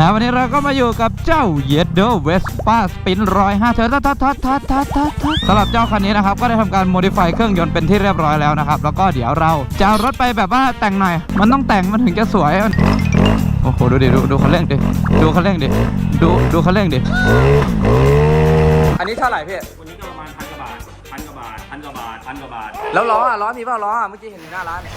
นะวันนี้เราก็มาอยู่กับเจ้าเยดโดเวสป้าสปินร้อยห้าเธอทัดทัดทัดทัดทัดทัดทัดสำหรับเจ้าคันนี้นะครับ ก็ได้ทำการโมดิฟายเครื่องยนต์เป็นที่เรียบร้อยแล้วนะครับ แล้วก็เดี๋ยวเราจะเอารถไปแบบว่าแต่งหน่อย มันต้องแต่งมันถึงจะสวยมันโอ้โหดูดิดูดูคันเร่งดิดูคันเร่งดิดูดูคันเร่งดิอันนี้เท่าไหร่พี่วันนี้ก็ประมาณพันกว่าบาทพันกว่าบาทพันกว่าบาทพันกว่าบาทแล้วล้ออะล้อมีเปล่าล้ออะเมื่อกี้เห็นหน้าร้านเนี่ย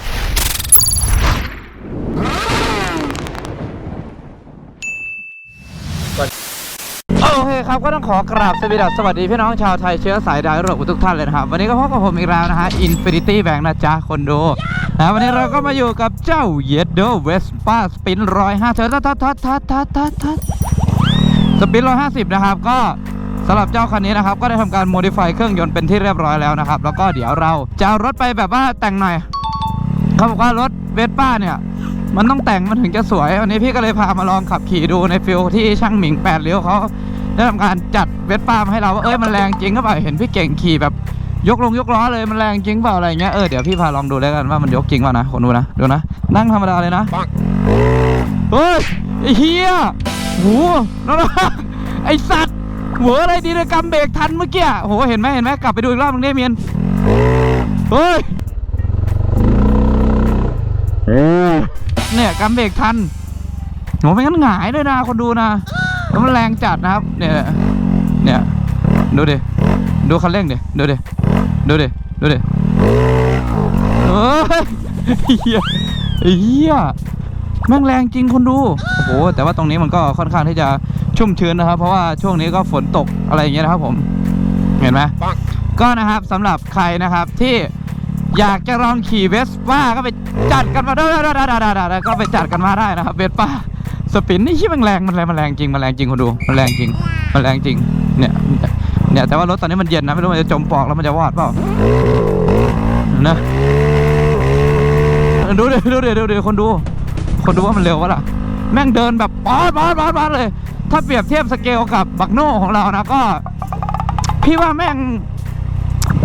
โอเคครับก็ต้องขอกราบสวัสดีสวัสดีพี่น้องชาวไทยเชื้อสายดาวยุโรปทุกท่านเลยนะครับ วันนี้ก็พบกับผมอีกแล้วนะฮะ Infinity Bank นะจ๊ะคนดูนะวันนี้เราก็มาอยู่กับเจ้าเยดโดเวสป้าสปินร้อยห้าเธอทัดทัดทัดทัดทัดทัดทัดสปินร้อยห้าสิบนะครับ ก็สำหรับเจ้าคันนี้นะครับ ก็ได้ทำการโมดิฟายเครื่องยนต์เป็นที่เรียบร้อยแล้วนะครับ แล้วก็เดี๋ยวเราจะรถไปแบบว่าแต่งหน่อยเขาบอกว่ารถเวสป้าเนี่ยมันต้องแต่งมันถึงจะสวยวันนี้พี่ก็เลยพามาลองขับขี่ดูในฟิลที่ช่างหมิงแปดเลี้ยวเขา ได้ทำการจัดเวสป้ามาให้เราว่าเอ้ยมันแรงจริงก็เปล่าเห็นพี่เก่งขี่แบบ ยกลงยกล้อเลยมันแรงจริงเปล่าอะไรเงี้ยเออเดี๋ยวพี่พาลองดูแล้วกันว่ามันยกจริงเปล่านะคนดูนะดูนะนั่งธรรมดาเลยนะเฮ้ยไอ้เฮียโหน้องๆไอ้สัตว์หัวอะไรดีนะกำเบรกทันเมื่อกี้โหเห็นไหมเห็นไหมกลับไปดูอีกรอบนึงได้เมียนเฮ้ยเนี่ยกำเบรกทันโหไม่งั้นหงายเลยนะคนดูนะแล้ว มันแรงจัดนะครับ เนี่ย เนี่ยดูดิ ดูคันเร่งดิ ดูดิ ดูดิ ดูดิเฮ้ยเฮียเฮียแม่งแรงจริงคนดู โอ้โห แต่ว่าตรงนี้มันก็ค่อนข้างที่จะชุ่มชื้นนะครับ เพราะว่าช่วงนี้ก็ฝนตกอะไรอย่างเงี้ยนะครับผม เห็นไหมก็นะครับสำหรับใครนะครับที่อยากจะลองขี่เวสป้าก็ไปจัดกันมาได้ก็ไปจัดกันมาได้นะครับเวสป้า สปินนี่ชิมันแรงมันแรงมันแรงจริงมันแรงจริงคุณดูมันแรงจริงมันแรงจริงเนี่ยเนี่ยแต่ว่ารถตอนนี้มันเย็นนะไม่รู้มันจะจมปลอกแล้วมันจะวอดเปล่านะดูเดิดูเดิดูดิคนดู คนดูว่ามันเร็ววะล่ะแม่งเดินแบบป๊อดป๊อดป๊อดป๊อดเลย ถ้าเปรียบเทียบสเกลกับบักโน่ของเรานะก็ พี่ว่าแม่ง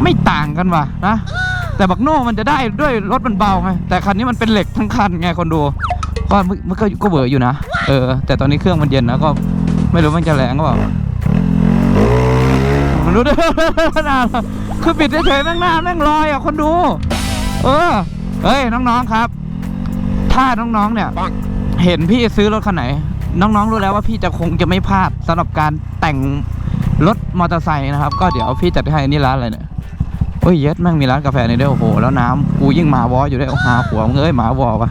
ไม่ต่างกันว่ะนะแต่บักโน่มันจะได้ด้วยรถมันเบาไงแต่คันนี้มันเป็นเหล็กทั้งคันไงคนดูก็มันก็ก็เบออยู่นะ เออ แต่ตอนนี้เครื่องมันเย็นนะก็ไม่รู้มันจะแรงก็เปล่ามันรู้ด้วยคือปิดเฉยๆแม่งหน้าแม่งลอยอะคนดู เออเฮ้ยน้องๆครับ ถ้าน้องๆเนี่ย เห็นพี่ซื้อรถคันไหน น้องๆรู้แล้วว่าพี่จะคงจะไม่พลาดสำหรับการแต่งรถมอเตอร์ไซค์นะครับ ก็เดี๋ยวพี่จัดให้นี่ร้านอะไรเนี่ยโอ้ยเย็ดแม่งมีร้านกาแฟในด้วยโอ้โหแล้วน้ำกูยิ่งหมาวออยู่ด้วยโอ้หาผัวมึงเอ้ยหมาวอวะ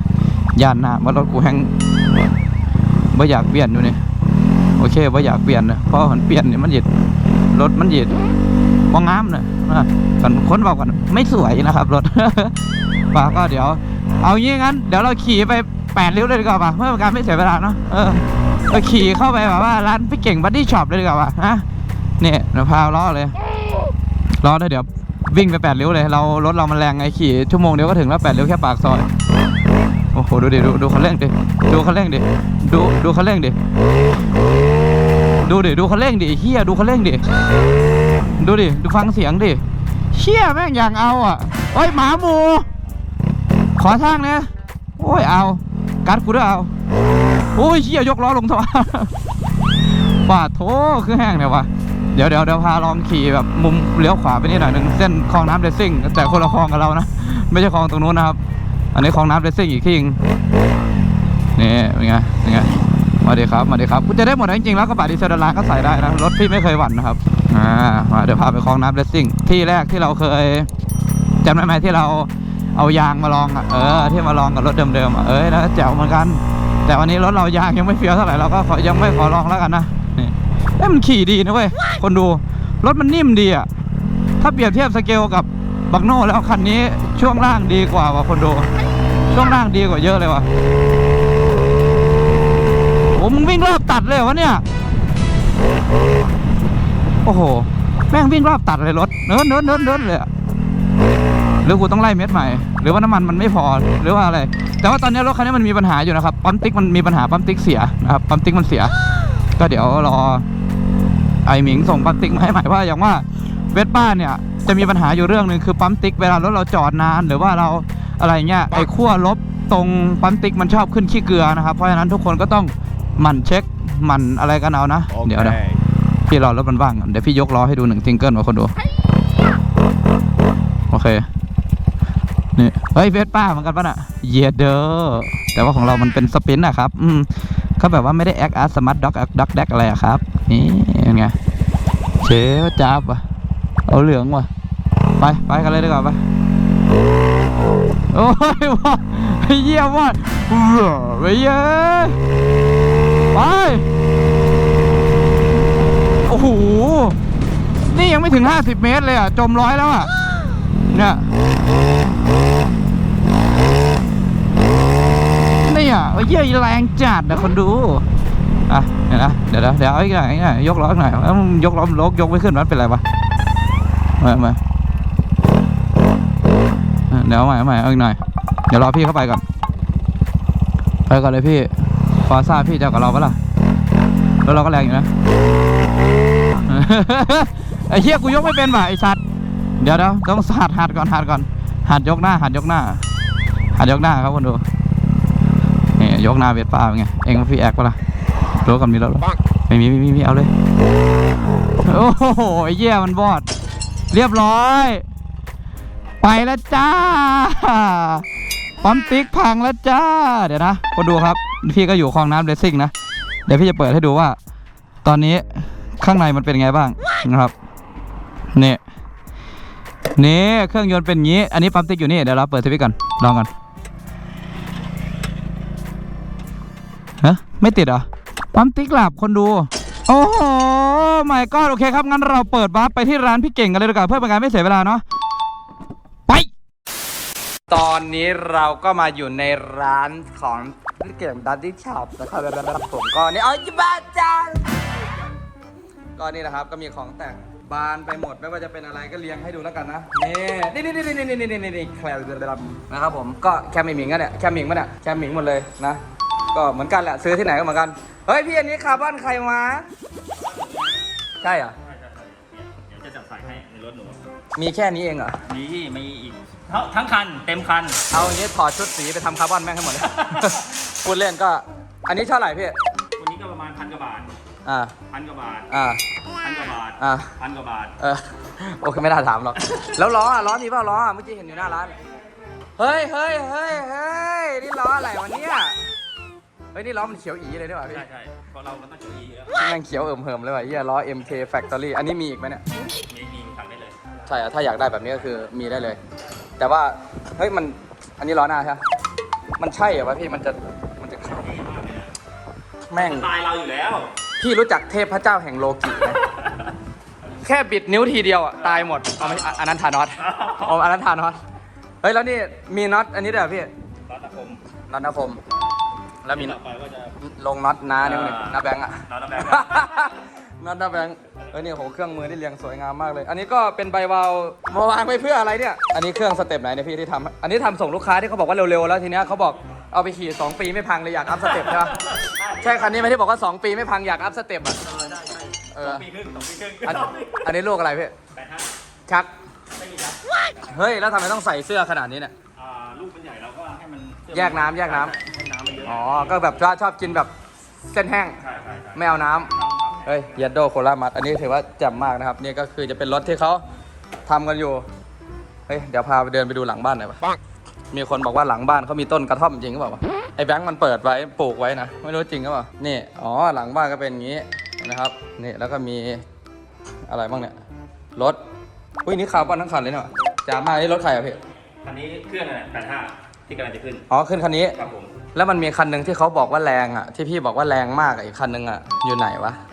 ยานหน้าว่ารถกูแห้ง บ่อยากเปลี่ยนอยู่นี่โอเคบ่อยากเปลี่ยนนะเพราะมันเปลี่ยนเนี่ยมันหยิดรถมันหยิดว่างามนะอะก่อนค้นบอกก่อนไม่สวยนะครับ รถป่าก็เดี๋ยว เอางี้งั้นเดี๋ยวเราขี่ไปแปดริ้วเลยดีกว่าป่ะเพื่อเป็นการไม่เสียเวลาเนาะเออเราขี่เข้าไปแบบว่าร้านพี่เก่งบัดดี้ช็อปเลยดีกว่าป่ะฮะเนี่ยเดี๋ยวพาล้อเลยล้อเลยเดี๋ยววิ่งไปแปดริ้วเลยเรารถเรามันแรงไงขี่ชั่วโมงเดียวก็ถึงแล้วแปดริ้วแค่ปากซอย อ้ดูดิดูดูคันเร่งดิดูคันเร่งดิดูดูคันเร่งดิดูดิดูคันเร่งดิเฮียดูคันเร่งดิดูดิดูฟังเสียงดิเชี่ยแม่งอย่างเอาอะเฮ้ยหมาหมู ขอทางเนี่ยโอ้ยเอากัดกูด้วยเอาโอ้ยเชี่ยยกล้อลงทว่าป่าดโถคือแห้งเนี่ยวะเดี๋ยวเดี๋ยวเดี๋ยวพาลองขี่แบบมุมเลี้ยวขวาไปนิดหน่อยหนึ่งเส้นคลองน้ำเรซซิ่งแต่คนละคลองกับเรานะ ไม่ใช่คลองตรงนู้นนะครับ อันนี้คลองน้ำเรซซิ่งอีกที่นึงนี่เป็นไงเป็นไงมาดีครับมาดีครับคุณจะได้หมดนะจริงๆแล้วกระบะดีเซลดอลลาร์ก็ใส่ได้นะรถพี่ไม่เคยหวั่นนะครับอ่ามาเดี๋ยวพาไปคลองน้ำเรซซิ่งที่แรกที่เราเคยจำได้ไหมที่เราเอายางมาลองอะเออที่มาลองกับรถเดิมๆอะเอ้ยนะแจ๋วเหมือนกัน แต่วันนี้รถเรายางยังไม่เฟี้ยวเท่าไหร่เราก็ขอยังไม่ขอลองแล้วกันนะนี่เอ้ยมันขี่ดีนะเว้ยคนดูรถมันนิ่มดีอะถ้าเปรียบเทียบสเกลกับบักโน่แล้วคันนี้ช่วงล่างดีกว่าว่ะคนดู ช่วงล่างดีกว่าเยอะเลยว่ะโอ้มึงวิ่งรอบตัดเลยวะเนี่ย โอ้โห แม่งวิ่งรอบตัดเลยรถเนินเนินเนินเนินเลยอะหรือกูต้องไล่เม็ดใหม่ หรือว่าน้ำมันมันไม่พอหรือว่าอะไร แต่ว่าตอนนี้รถคันนี้มันมีปัญหาอยู่นะครับปั๊มติ๊กมันมีปัญหาปั๊มติ๊กเสียนะครับปั๊มติ๊กมันเสีย ก็เดี๋ยวรอไอหมิงส่งปั๊มติ๊กมาให้ใหม่ว่าอย่างว่าเวสป้าเนี่ยจะมีปัญหาอยู่เรื่องหนึ่งคือปั๊มติ๊กเวลารถเราจอดนาน หรือว่าเรา อะไรเงี้ยไอขั้วลบตรงปั๊มติ๊กมันชอบขึ้นขี้เกลือนะครับเพราะฉะนั้นทุกคนก็ต้องหมันเช็คหมันอะไรกันเอานะ เดี๋ยวเดี๋ยวพี่รอรถมันว่างก่อนเดี๋ยวพี่ยกล้อให้ดูหนึ่งซิงเกิลมาคนดูโอเคนี่เฮ้ยเวสป้าเหมือนกันปะน่ะเยเดอร์แต่ว่าของเรามันเป็นสปรินต์นะครับ อืมเขาแบบว่าไม่ได้แอคอาร์สมาร์ทด็อกด็อกแดกอะไรอะครับ นี่เป็นไงเชฟจับว่ะเอาเหลืองว่ะ ไป ไปกันเลยดีกว่าไป โอ้ยว่ะไอ้เยี่ยว่ะไปเย้ยไปโอ้โหนี่ยังไม่ถึง 50 เมตรเลยอะ จมร้อยแล้วอะ เนี่ยนี่อะเอ้เยี่ยแรงจัดนะคนดูอะเดี๋ยวนะเดี๋ยวนะเดี๋ยวเอาอีกหน่อยกหน่อยกล้อหน่อยแล้วยกล้อลกยกไม่ขึ้นมันเป็นไรวะมามา เดี๋ยวเอาใหม่เอาใหม่เอาอีกหน่อย เดี๋ยวรอพี่เข้าไปก่อน ไปก่อนเลยพี่ฟอร์ซ่าพี่จะเอากับเราปะล่ะแล้วเราก็แรงอยู่นะ ไอ้เหี้ยกูยกไม่เป็นว่ะไอ้สัตว์ เดี๋ยวเดี๋ยวต้องหัดหัดก่อนหัดก่อน หัดยกหน้า หัดยกหน้า หัดยกหน้าครับคนดูนี่ยกหน้าเวทป้าเป็นไง เองกับพี่แอคปะล่ะรู้กันมีแล้วเหรอไม่มีไม่มีไม่มีเอาเลย โอ้โหไอ้เหี้ยมันบอด เรียบร้อย ไปแล้วจ้าปั๊มติ๊กพังแล้วจ้า เดี๋ยวนะคนดูครับ พี่ก็อยู่คลองน้ำเรซซิ่งนะ เดี๋ยวพี่จะเปิดให้ดูว่า ตอนนี้ข้างในมันเป็นไงบ้างนะครับนี่นี่เครื่องยนต์เป็นงี้ อันนี้ปั๊มติ๊กอยู่นี่ เดี๋ยวเราเปิดสวิตช์ก่อนลองก่อนฮะไม่ติดเหรอปั๊มติ๊กหลับคนดู โอ้โหไม่ก็โอเคครับงั้นเราเปิดวาร์ปไปที่ร้านพี่เก่งกันเลยดีกว่าเพื่อเป็นการไม่เสียเวลาเนาะ ตอนนี้เราก็มาอยู่ในร้านของพี่เก่งดัตตี้ช็อปนะครับผมก็นี่อาจิบ้าจังก็นี่นะครับก็มีของแต่งบานไปหมดไม่ว่าจะเป็นอะไรก็เรียงให้ดูแล้วกันนะนี่นี่นี่นี่นี่นี่นี่นี่นี่แคลร์นะครับผมก็แคมหมิงกันเนี่ยแคมหมิงมันเนี่ยแคมหมิงหมดเลยนะ ก็เหมือนกันแหละซื้อที่ไหนก็เหมือนกันเฮ้ยพี่อันนี้คาร์บอนใครมาใช่เหรอจะจัดใส่ให้ในรถหนูมีแค่นี้เองเหรอมีมีอีก ทั้งทั้งคันเต็มคัน เอาอย่างนี้ถอดชุดสีไปทำคาร์บอนแม่งให้หมดเลย พูดเล่นก็ อันนี้เท่าไหร่พี่ วันนี้ก็ประมาณพันกว่าบาทอ่า พันกว่าบาทอ่า พันกว่าบาทอ่าพันกว่าบาท เออ โอเคไม่น่าถามหรอก แล้วล้ออะล้อมีเปล่าล้ออะเมื่อกี้เห็นอยู่หน้าร้าน เฮ้ยเฮ้ยเฮ้ยเฮ้ยนี่ล้ออะไรวะเนี่ย เฮ้ยนี่ล้อมันเขียวอีเลยด้วยว่ะพี่ ใช่ใช่เพราะเรามันต้องจุอีอยู่แล้วแม่งเขียวเอิ่มเหิมเลยว่ะเฮียล้อ MK Factory อันนี้มีอีกไหมเนี่ย มีมีทำได้เลย ใช่อะถ้าอยากได้แบบนี้ก็คือมีได้เลย แต่ว่าเฮ้ยมันอันนี้ล้อหน้าใช่ไหมมันใช่เหรอวะพี่มันจะมันจะแม่งตายเราอยู่แล้ว พี่รู้จักเทพเจ้าแห่งโลกิไหมแค่บิดนิ้วทีเดียวอะตายหมดเอาไม่อะอันนั้นทานอสเอาอันนั้นทานอสเฮ้ยแล้วนี่มีน็อตอันนี้ด้วยเหรอพี่รัตคมน็อตนาคมแล้วมีต่อไปก็จะลงน็อตน้าเนี่ยหนึ่งน้าแบงค์อะน็อตน้าแบงค์ น็อตน้าแบงค์เฮ้ยนี่โหเครื่องมือที่เรียงสวยงามมากเลย อันนี้ก็เป็นใบวาล์วมาวางไว้เพื่ออะไรเนี่ย อันนี้เครื่องสเต็ปไหนเนี่ยพี่ที่ทำอันนี้ทำส่งลูกค้าที่เขาบอกว่าเร็วๆแล้วทีเนี้ยเขาบอกเอาไปขี่สองปีไม่พังเลยอยากอัพสเต็ปใช่ปะใช่คันนี้ไหมที่บอกว่าสองปีไม่พังอยากอัพสเต็ปอะเออได้ใช่สองปีครึ่งสองปีครึ่งอันอันนี้ลูกอะไรพี่แปดห้าชักไม่มีครับเฮ้ยแล้วทำไมต้องใส่เสื้อขนาดนี้เนี่ย อ่าลูกมันใหญ่เราก็ให้มันแยกน้ำแยกน้ำ ให้น้ำมันเยอะอ๋อก็แบบว่าชอบกินแบบเส้นแห้งใช่ใช่ใช่ไม่เอาน้ำ เฮ้ยยัดโดโคลามัดอันนี้ถือว่าแจ่มมากนะครับ นี่ก็คือจะเป็นรถที่เขาทำกันอยู่ เฮ้ย เดี๋ยวพาไปเดินไปดูหลังบ้านหน่อยปะมีคนบอกว่าหลังบ้านเขามีต้นกระท่อมจริงหรือเปล่าวะไอ้แบงค์มันเปิดไว้ปลูกไว้นะ ไม่รู้จริงหรือเปล่า นี่ อ๋อ หลังบ้านก็เป็นอย่างนี้นะครับ นี่ แล้วก็มีอะไรบ้างเนี่ย รถ อุ้ยนี่คาร์บอนทั้งคันเลยเนาะจ๋ามากนี่รถใครอะพี่ คันนี้เครื่องอะไรแปดห้าที่กำลังจะขึ้น อ๋อ ขึ้นคันนี้ ครับผม แล้วมันมีคันหนึ่งที่เขาบอกว่าแรงอะที่พี่บอกว่าแรงมากอะอีกคันหนึ่งอะอยู่ไหนวะไ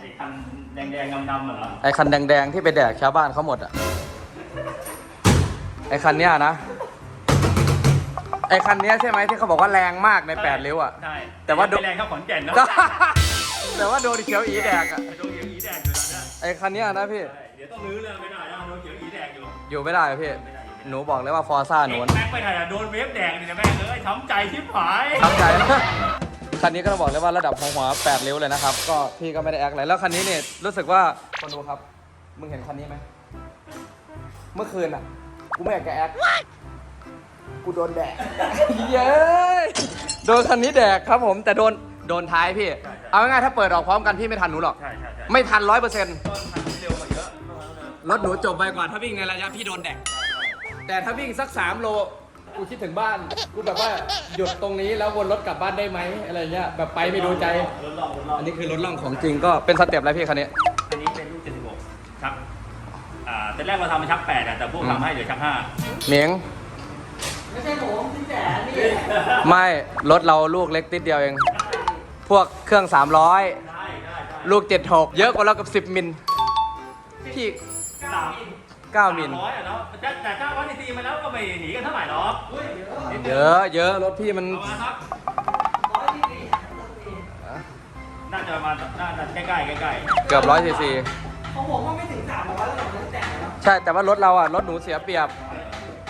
อ้คัน แดงๆดำๆเหรอไอคันแดงๆที่ไปแดกชาวบ้านเขาหมดอะ ไอคันเนี้ยนะ ไอคันเนี้ยใช่ไหมที่เขาบอกว่าแรงมากในแปดริ้วอะ ใช่แต่ว่าไม่แรงเท่าขอนแก่นเนาะแต่ว่าโดนเขียวอีแดกอะโดนเขียวอีแดงอยู่แล้วเนี่ยไอคันเนี้ยนะพี่ใช่เดี๋ยวต้องรื้อเรื่องไม่ได้นะโดนเขียวอีแดงอยู่ อยู่ไม่ได้อะพี่ หนูบอกเลยว่าฟอร์ซ่าหนูแม็กไปไหนอะโดนเวฟแดงนี่นะแม่งเอ้ยช้ำใจชิบหายทำใจนะ คันนี้ก็ต้องบอกเลยว่าระดับหัวหัวแปดริ้วเลยนะครับ ก็พี่ก็ไม่ได้แอคอะไร แล้วคันนี้เนี่ยรู้สึกว่าคนดูครับ มึงเห็นคันนี้ไหม เมื่อคืนอะ กูไม่อยากจะแอค กูโดนแดก เย้ยโดนคันนี้แดกครับผมแต่โดนโดนท้ายพี่ใช่ใช่เอาง่ายๆถ้าเปิดออกพร้อมกันพี่ไม่ทันหนูหรอก ใช่ใช่ใช่ไม่ทันร้อยเปอร์เซ็นต์ต้นคันที่เร็วกว่าเยอะรถหนูจบไปก่อนถ้าวิ่งในระยะพี่โดนแดก แต่ถ้าวิ่งสัก 3 โล กูคิดถึงบ้าน กูแบบว่าหยุดตรงนี้แล้ววนรถกลับบ้านได้ไหมอะไรเงี้ยแบบไปไม่ดูใจ รถลองรถลองอันนี้คือรถล่องของจริงก็เป็นสเต็ปอะไรพี่คันนี้ อันนี้เป็นลูก76ชักอ่าแต่แรกเราทำเป็นชัก8อะแต่พวกทำให้เหลือชัก5เหมียง ไม่ใช่ผมที่แสนนี่ไม่ รถเราลูกเล็กติดเดียวเอง พวกเครื่อง 300 ได้ได้ได้ลูก 76 เยอะกว่าเรากับ 10 มิลพี่ สาม 9มิลร้อยอะเนาะแต่แต่ถ้าวัดในซีมาแล้วก็ไม่หนีกันเท่าไหร่หรอกเยอะเยอะรถพี่มันประมาณสักร้อยที่สี่น่าจะประมาณน่าจะใกล้ๆใกล้ๆเกือบร้อยซีซีของผมก็ไม่ถึงสามร้อยเลยผมแต่งแล้วใช่แต่ว่ารถเราอะรถหนูเสียเปรียบ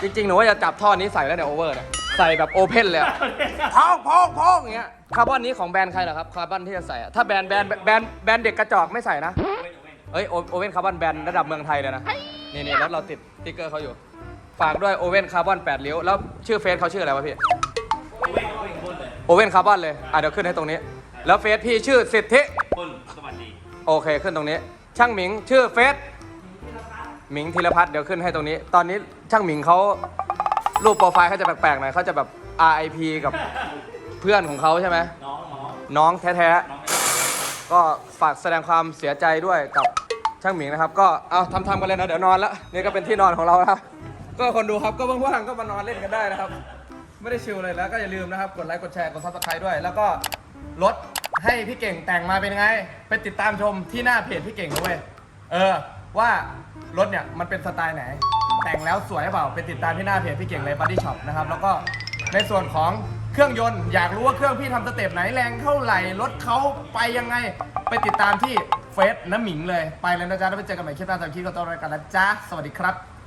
จริงๆหนูว่าจะจับท่อนี้ใส่แล้วเนี่ยโอเวอร์เนี่ยใส่แบบโอเพนเลยอะพองพองพองอย่างเงี้ยคาร์บอนนี้ของแบรนด์ใครเหรอครับคาร์บอนที่จะใส่อะถ้าแบรนด์แบรนด์แบรนด์แบรนด์เด็กกระจอกไม่ใส่นะเอ้ยโอโอเว่นคาร์บอนแบรนด์ระดับเมืองไทยเลยนะ นี่นี่รถเราติดสติ๊กเกอร์เขาอยู่ ฝากด้วยโอเว่นคาร์บอน8ลิ้วแล้วชื่อเฟซเขาชื่ออะไรวะพี่ โอเว่นคาร์บอนเลย อะเดี๋ยวขึ้นให้ตรงนี้ แล้วเฟซพี่ชื่อสิทธิคนสวัสดี โอเคขึ้นตรงนี้ ช่างหมิงชื่อเฟซหมิงธีรพัฒน์เดี๋ยวขึ้นให้ตรงนี้ ตอนนี้ช่างหมิงเขารูปโปรไฟล์เขาจะแปลกๆหน่อยเขาจะแบบ RIP กับเพื่อนของเขาใช่ไหมน้องน้องน้องแท้น้องๆก็ฝากแสดงความเสียใจด้วยกับ ช่างหมิงนะครับ ก็เอาทำๆกันเลยนะเดี๋ยวนอนแล้วนี่ก็เป็นที่นอนของเราแล้วก็คนดูครับก็ว่างๆก็มานอนเล่นกันได้นะครับ ไม่ได้ชิลเลยแล้วก็อย่าลืมนะครับกดไลค์กดแชร์กดซับสไครต์ด้วย แล้วก็รถให้พี่เก่งแต่งมาเป็นไง ไปติดตามชมที่หน้าเพจพี่เก่งด้วยเออ ว่ารถเนี่ยมันเป็นสไตล์ไหน แต่งแล้วสวยหรือเปล่าไปติดตามที่หน้าเพจพี่เก่งเลยบัดดี้ช็อปนะครับแล้วก็ในส่วนของเครื่องยนต์อยากรู้ว่าเครื่องพี่ทำสเต็ปไหนแรงเท่าไหร่รถเขาไปยังไง ไปติดตามที่ เฟซน้ำหมิงเลย ไปแล้วนะจ๊ะแล้วไปเจอกันใหม่คลิปหน้าตอนคลิปก็ต้องรายการนะจ๊ะสวัสดีครับ